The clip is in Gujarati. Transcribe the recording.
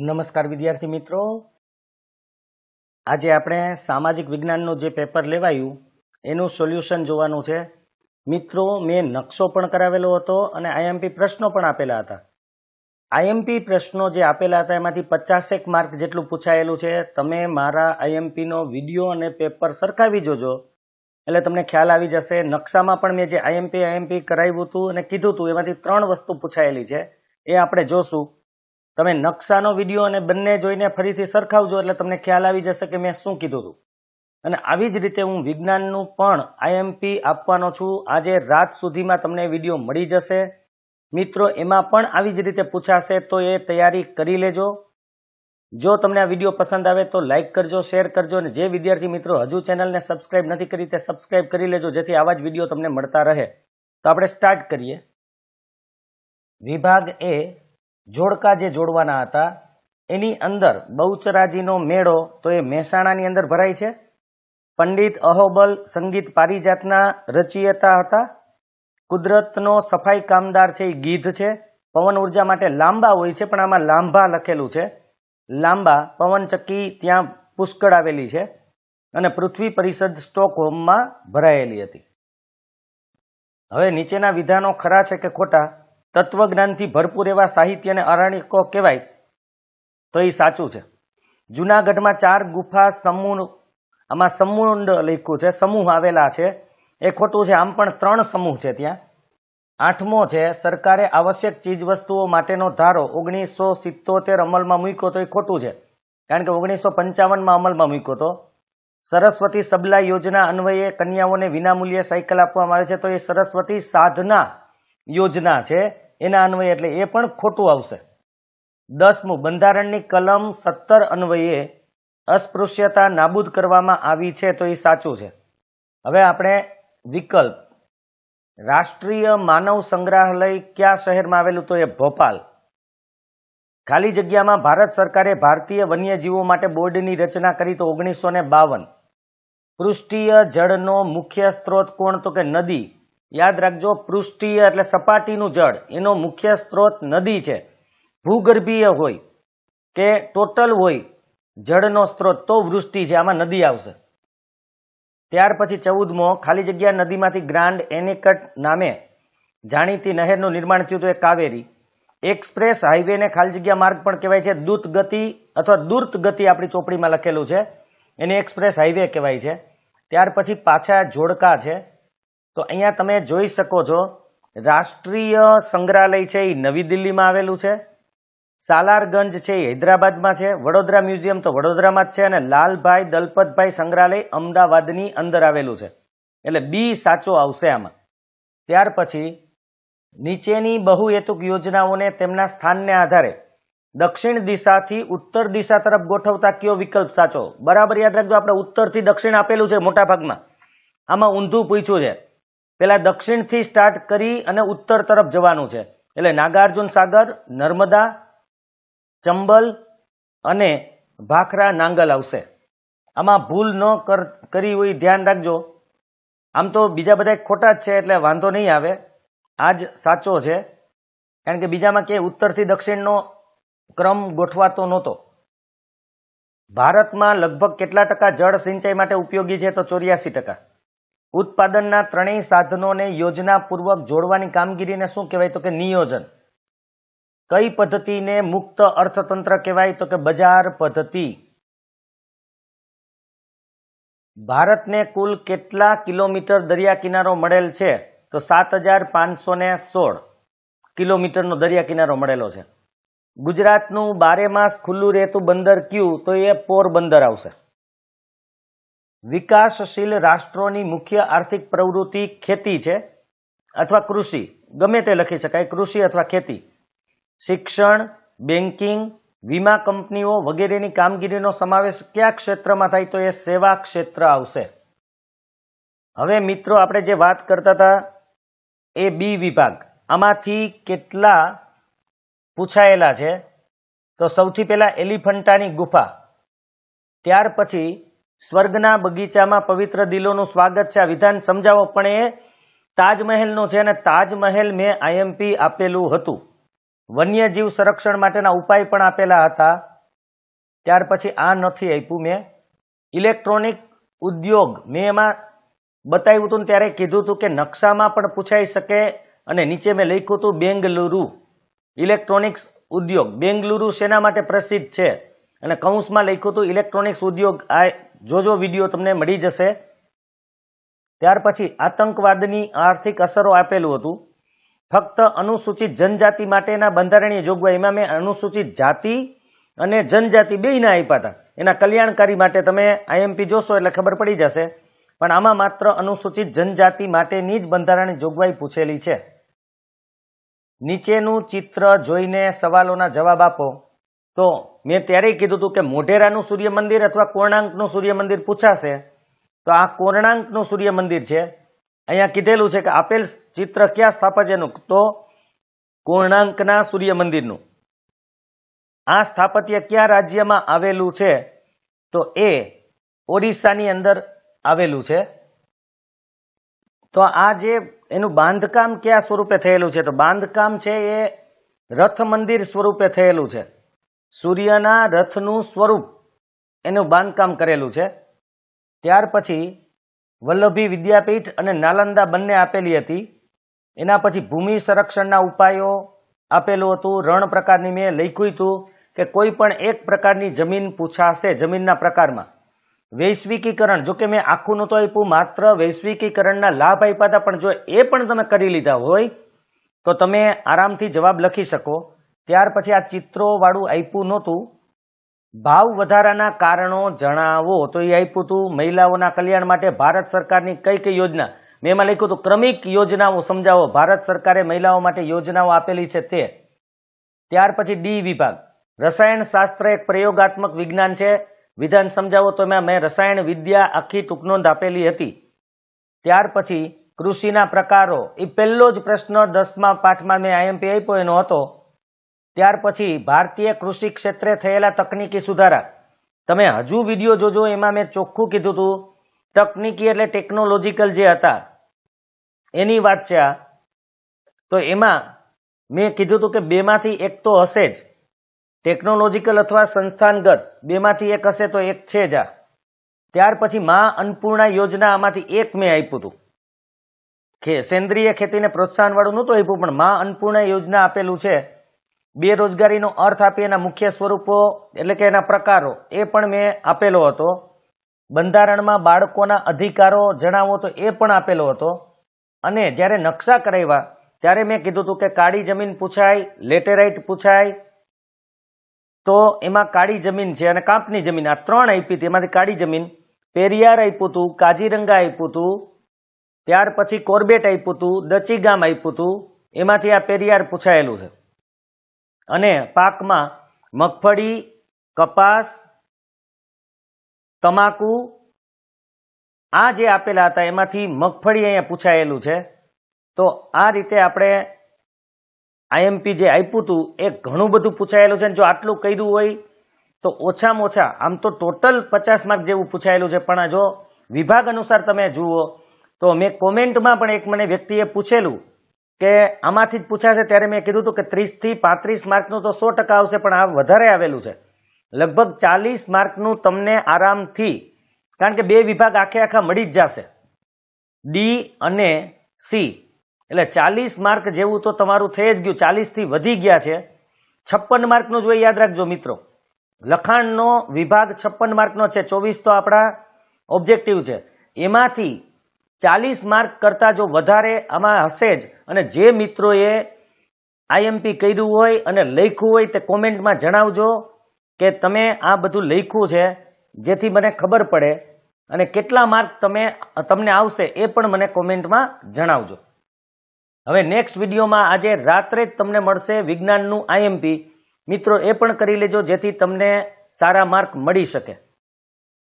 નમસ્કાર વિદ્યાર્થી મિત્રો. આજે આપણે સામાજિક વિજ્ઞાનનું જે પેપર લેવાયું, એનું સોલ્યુશન જોવાનું છે. મિત્રો, મેં નકશો પણ કરાવેલો હતો અને આઈએમપી પ્રશ્નો પણ આપેલા હતા. આઈએમપી પ્રશ્નો જે આપેલા હતા, એમાંથી પચાસેક માર્ક જેટલું પૂછાયેલું છે. તમે મારા આઈએમપીનો વીડિયો અને પેપર સરખાવી જોજો. એટલે તમને ખ્યાલ આવી જશે, નકશામાં પણ મેં જે આઈએમપી આઈએમપી કરાવ્યું હતું અને કીધું હતું, એમાંથી ત્રણ વસ્તુ પૂછાયેલી છે. એ આપણે જોશું. તમે નકશાનો વીડિયો અને બંને જોઈને ફરીથી સરખાવજો એટલે તમને ખ્યાલ આવી જશે કે મેં શું કીધું હતું. અને આવી જ રીતે હું વિજ્ઞાનનું પણ આઈએમપી આપવાનો છું. આજે રાત સુધીમાં તમને વીડિયો મળી જશે. મિત્રો, એમાં પણ આવી જ રીતે પૂછાશે તો એ તૈયારી કરી લેજો. જો તમને આ વીડિયો પસંદ આવે તો લાઇક કરજો, શેર કરજો અને જે વિદ્યાર્થી મિત્રો હજુ ચેનલને સબસ્ક્રાઇબ નથી કરી તે સબસ્ક્રાઇબ કરી લેજો, જેથી આવા જ વીડિયો તમને મળતા રહે. તો આપણે સ્ટાર્ટ કરીએ. વિભાગ એ જોડકા જે જોડવાના હતા, એની અંદર બહુચરાજીનો મેળો તો એ મહેસાણાની અંદર ભરાય છે. પંડિત અહોબલ સંગીત પારિજાતના રચયિતા હતા. કુદરતનો સફાઈ કામદાર છે એ ગીધ છે. પવન ઊર્જા માટે લાંબા હોય છે, પણ આમાં લાંભા લખેલું છે. લાંબા પવનચક્કી ત્યાં પુષ્કળ આવેલી છે અને પૃથ્વી પરિષદ સ્ટોકહોમમાં ભરાયેલી હતી. હવે નીચેના વિધાનો ખરા છે કે ખોટા? તત્વજ્ઞાનથી ભરપૂર એવા સાહિત્ય અને અરણ્યકો કહેવાય, તો એ સાચું છે. જુનાગઢમાં ચાર ગુફા સમૂહ, આમાં સમુંડ લખ્યું છે, સમૂહ આવેલા છે. એ ખોટું છે, આમ પણ ત્રણ સમૂહ છે ત્યાં. આઠમો છે, સરકારે આવશ્યક ચીજ વસ્તુઓ માટેનો ધારો, ઓગણીસો સિત્તોતેર અમલમાં મૂક્યો તો એ ખોટું છે. કારણ કે ઓગણીસો પંચાવનમાં અમલમાં મૂક્યો તો. સરસ્વતી સબલા યોજના અન્વયે કન્યાઓને વિનામૂલ્યે સાયકલ આપવામાં આવે છે, તો એ સરસ્વતી સાધના યોજના છે. એના અન્વયે એટલે એ પણ ખોટું આવશે. દસમું, બંધારણની કલમ સત્તર અન્વયે અસ્પૃશ્યતા નાબૂદ કરવામાં આવી છે તો એ સાચું છે. હવે આપણે વિકલ્પ. રાષ્ટ્રીય માનવ સંગ્રહાલય કયા શહેરમાં આવેલું તો એ ભોપાલ. ખાલી જગ્યામાં ભારત સરકારે ભારતીય વન્યજીવો માટે બોર્ડની રચના કરી તો ઓગણીસો બાવન. પૃષ્ઠીય જળનો મુખ્ય સ્ત્રોત કોણ તો કે નદી. યાદ રાખજો, પૃષ્ઠીય એટલે સપાટીનું જળ. એનો મુખ્ય સ્ત્રોત નદી છે. ભૂગર્ભીય હોય કે ટોટલ હોય, જળનો સ્ત્રોત, તો વૃષ્ટિ છે, આમાં નદી આવશે. ત્યાર પછી ચૌદમો, ખાલી જગ્યા નદીમાંથી ગ્રાન્ડ એનિકટ નામે જાણીતી નહેરનું નિર્માણ થયું હતું એ કાવેરી. એક્સપ્રેસ હાઈવેને ખાલી જગ્યા માર્ગ પણ કહેવાય છે. દૂત ગતિ અથવા દૂર્ત ગતિ આપણી ચોપડીમાં લખેલું છે. એને એક્સપ્રેસ હાઈવે કહેવાય છે. ત્યાર પછી પાછા જોડકા છે. તો અહીંયા તમે જોઈ શકો છો, રાષ્ટ્રીય સંગ્રહાલય છે એ નવી દિલ્હીમાં આવેલું છે. સાલારગંજ છે એ હૈદરાબાદમાં છે. વડોદરા મ્યુઝિયમ તો વડોદરામાં જ છે અને લાલભાઈ દલપતભાઈ સંગ્રહાલય અમદાવાદની અંદર આવેલું છે. એટલે બી સાચો આવશે આમાં. ત્યાર પછી નીચેની બહુહેતુક યોજનાઓને તેમના સ્થાનને આધારે દક્ષિણ દિશાથી ઉત્તર દિશા તરફ ગોઠવતા કયો વિકલ્પ સાચો? બરાબર યાદ રાખજો, આપણે ઉત્તરથી દક્ષિણ આપેલું છે મોટા ભાગમાં આમાં ઊંધું પૂછ્યું છે. પેલા દક્ષિણથી સ્ટાર્ટ કરી અને ઉત્તર તરફ જવાનું છે. એટલે નાગાર્જુન સાગર, નર્મદા, ચંબલ અને ભાખરા નાંગલ આવશે. આમાં ભૂલ ન કરી હોય ધ્યાન રાખજો. આમ તો બીજા બધા ખોટા જ છે, એટલે વાંધો નહીં આવે. આ જ સાચો છે. કારણ કે બીજામાં કે ઉત્તરથી દક્ષિણનો ક્રમ ગોઠવાતો નહોતો. ભારતમાં લગભગ કેટલા ટકા જળ સિંચાઈ માટે ઉપયોગી છે તો ચોર્યાસી ટકા. ઉત્પાદનના ત્રણેય સાધનોને યોજનાપૂર્વક જોડવાની કામગીરીને શું કહેવાય તો કે નિયોજન? કઈ પદ્ધતિને મુક્ત અર્થતંત્ર કહેવાય તો કે બજાર પદ્ધતિ? ભારતને કુલ કેટલા કિલોમીટર દરિયા કિનારો મળેલ છે? તો સાત હજાર પાંચસો ને સોળ કિલોમીટરનો દરિયા કિનારો મળેલો છે. ગુજરાતનું બારે માસ ખુલ્લું રહેતું બંદર કયું? તો એ પોરબંદર આવશે. વિકાસશીલ રાષ્ટ્રોની મુખ્ય આર્થિક પ્રવૃત્તિ ખેતી છે અથવા કૃષિ. ગમે તે લખી શકાય, કૃષિ અથવા ખેતી. શિક્ષણ, બેન્કિંગ, વીમા કંપનીઓ વગેરેની કામગીરીનો સમાવેશ કયા ક્ષેત્રમાં થાય તો એ સેવા ક્ષેત્ર આવશે. હવે મિત્રો, આપણે જે વાત કરતા હતા એ બી વિભાગ. આમાંથી કેટલા પૂછાયેલા છે? તો સૌથી પહેલા એલિફન્ટાની ગુફા. ત્યાર પછી સ્વર્ગના બગીચામાં પવિત્ર દિલોનું સ્વાગત છે. આ વિધાન સમજાવો, પણ એ તાજમહેલનું છે અને તાજમહેલ મેં આઈએમપી આપેલું હતું. વન્યજીવ સંરક્ષણ માટેના ઉપાય પણ આપેલા હતા. ત્યાર પછી આ નથી આપ્યું મેં. ઇલેક્ટ્રોનિક ઉદ્યોગ મેં એમાં બતાવ્યું હતું ત્યારે કીધું હતું કે નકશામાં પણ પૂછાઈ શકે અને નીચે મેં લખ્યું હતું બેંગલુરુ. ઇલેક્ટ્રોનિક્સ ઉદ્યોગ બેંગલુરુ શેના માટે પ્રસિદ્ધ છે. અને કૌંસમાં લખ્યું હતું ઇલેક્ટ્રોનિક્સ ઉદ્યોગ આ જોજો વીડિયો તમને મળી જશે. ત્યાર પછી આતંકવાદની આર્થિક અસરો આપેલું હતું. ફક્ત અનુસૂચિત જનજાતિ માટેના બંધારણીય જોગવાઈમાં મેં અનુસૂચિત જાતિ અને જનજાતિ બેયના આપ્યા હતા. એના કલ્યાણકારી માટે તમે આઈએમપી જોશો એટલે ખબર પડી જશે. પણ આમાં માત્ર અનુસૂચિત જનજાતિ માટેની જ બંધારણની જોગવાઈ પૂછેલી છે. નીચેનું ચિત્ર જોઈને સવાલોના જવાબ આપો. તો મેં ત્યારે કીધું હતું કે મોઢેરાનું સૂર્ય મંદિર અથવા કોર્ણાંકનું સૂર્ય મંદિર પૂછાશે. તો આ કોર્ણાંકનું સૂર્ય મંદિર છે. અહીંયા કીધેલું છે કે આપેલ ચિત્ર ક્યાં સ્થાપત્યનું તો કોર્ણાંકના સૂર્ય મંદિરનું આ સ્થાપત્ય કયા રાજ્યમાં આવેલું છે? તો એ ઓરિસ્સાની અંદર આવેલું છે. તો આ જે એનું બાંધકામ કયા સ્વરૂપે થયેલું છે? તો બાંધકામ છે એ રથ મંદિર સ્વરૂપે થયેલું છે. સૂર્યના રથનું સ્વરૂપ એનું બાંધકામ કરેલું છે. ત્યાર પછી વલ્લભી વિદ્યાપીઠ અને નાલંદા બંને આપેલી હતી. એના પછી ભૂમિ સંરક્ષણના ઉપાયો આપેલું હતું. રણ પ્રકારની મેં લખ્યું હતું કે કોઈ પણ એક પ્રકારની જમીન પૂછાશે જમીનના પ્રકારમાં. વૈશ્વિકીકરણ, જો કે મેં આખું નહોતું આપ્યું, માત્ર વૈશ્વિકીકરણના લાભ આપ્યા હતા, પણ જો એ પણ તમે કરી લીધા હોય, તો તમે આરામથી જવાબ લખી શકો. ત્યાર પછી આ ચિત્રો વાળું આપ્યું નહોતું. ભાવ વધારાના કારણો જણાવો. તો એ આપ્યું હતું, મહિલાઓના કલ્યાણ માટે ભારત સરકારની કઈ કઈ યોજના? મેં એમાં લખ્યું હતું, ક્રમિક યોજનાઓ સમજાવો. ભારત સરકારે મહિલાઓ માટે યોજનાઓ આપેલી છે તે. ત્યાર પછી ડી વિભાગ. રસાયણ શાસ્ત્ર એક પ્રયોગાત્મક વિજ્ઞાન છે. વિધાન સમજાવો તો એમાં મેં રસાયણ, વિદ્યા આખી ટૂંકનોંધ આપેલી હતી. ત્યાર પછી કૃષિના પ્રકારો. એ પહેલો જ પ્રશ્ન દસમા પાઠમાં મેં આઈએમપી આપ્યો, એનો હતો. ત્યાર પછી ભારતીય કૃષિ ક્ષેત્રે થયેલા તકનીકી સુધારા. તમે હજુ વીડિયો જોજો, એમાં મેં ચોખ્ખું કીધું હતું તકનીકી એટલે ટેકનોલોજીકલ જે હતા. એની વાત છે આ. તો એમાં મેં કીધું હતું કે બેમાંથી એક તો હશે જ. ટેકનોલોજીકલ અથવા સંસ્થાનગત, બેમાંથી એક હશે તો એક છે જ આ. ત્યાર પછી મા અન્નપૂર્ણા યોજના આમાંથી એક મેં આપ્યું હતું કે સેન્દ્રિય ખેતીને પ્રોત્સાહન વાળું નહોતું આપ્યું, પણ મા અન્નપૂર્ણા યોજના આપેલું છે. બેરોજગારીનો અર્થ આપી એના મુખ્ય સ્વરૂપો, એટલે કે એના પ્રકારો, એ પણ મેં આપેલો હતો. બંધારણમાં બાળકોના અધિકારો જણાવો તો એ પણ આપેલો હતો. અને જ્યારે નકશા કરાવ્યા, ત્યારે મેં કીધું હતું કે કાળી જમીન પૂછાય, લેટેરાઇટ પૂછાય. તો એમાં કાળી જમીન છે અને કાંપની જમીન, આ ત્રણ આપી હતી. એમાંથી કાળી જમીન, પેરિયાર આપ્યું હતું, કાજીરંગા આપ્યું હતું, ત્યાર પછી કોર્બેટ આપ્યું હતું, દચીગામ આપ્યું હતું. એમાંથી આ પેરિયાર પૂછાયેલું છે. અને પાકમાં મગફળી, કપાસ, તમાકુ, આ જે આપેલા હતા, એમાંથી મગફળી અહીંયા પૂછાયેલું છે. તો આ રીતે આપણે આઈએમપી જે આપ્યું હતું, એ ઘણું બધું પૂછાયેલું છે. જો આટલું કર્યું હોય, તો ઓછામાં ઓછા, આમ તો ટોટલ પચાસ માર્ક જેવું પૂછાયેલું છે. પણ જો વિભાગ અનુસાર તમે જુઓ, તો મેં કોમેન્ટમાં પણ એક મને વ્યક્તિએ પૂછેલું કે આમાંથી જ પૂછાશે, ત્યારે મેં કીધું હતું કે ત્રીસથી પાંત્રીસ માર્કનું તો સો ટકા આવશે, પણ આ વધારે આવેલું છે. લગભગ ચાલીસ માર્કનું તમને આરામથી, કારણ કે બે વિભાગ આખે આખા મળી જ જશે. ડી અને સી. એટલે ચાલીસ માર્ક જેવું તો તમારું થઈ જ ગયું ચાલીસથી વધી ગયા છે. છપ્પન માર્કનું જોઈએ યાદ રાખજો મિત્રો. લખાણનો વિભાગ છપ્પન માર્કનો છે, ચોવીસ તો આપણા ઓબ્જેક્ટિવ છે. એમાંથી ચાલીસ માર્ક કરતા જો વધારે આમાં હશે જ. અને જે મિત્રોએ આઈએમપી કર્યું હોય અને લખ્યું હોય તે કોમેન્ટમાં જણાવજો કે તમે આ બધું લખ્યું છે, જેથી મને ખબર પડે અને કેટલા માર્ક તમે, તમને આવશે એ પણ મને કોમેન્ટમાં જણાવજો. હવે નેક્સ્ટ વિડીયોમાં આજે રાત્રે જ તમને મળશે વિજ્ઞાનનું આઈએમપી મિત્રો, એ પણ કરી લેજો જેથી તમને સારા માર્ક મળી શકે.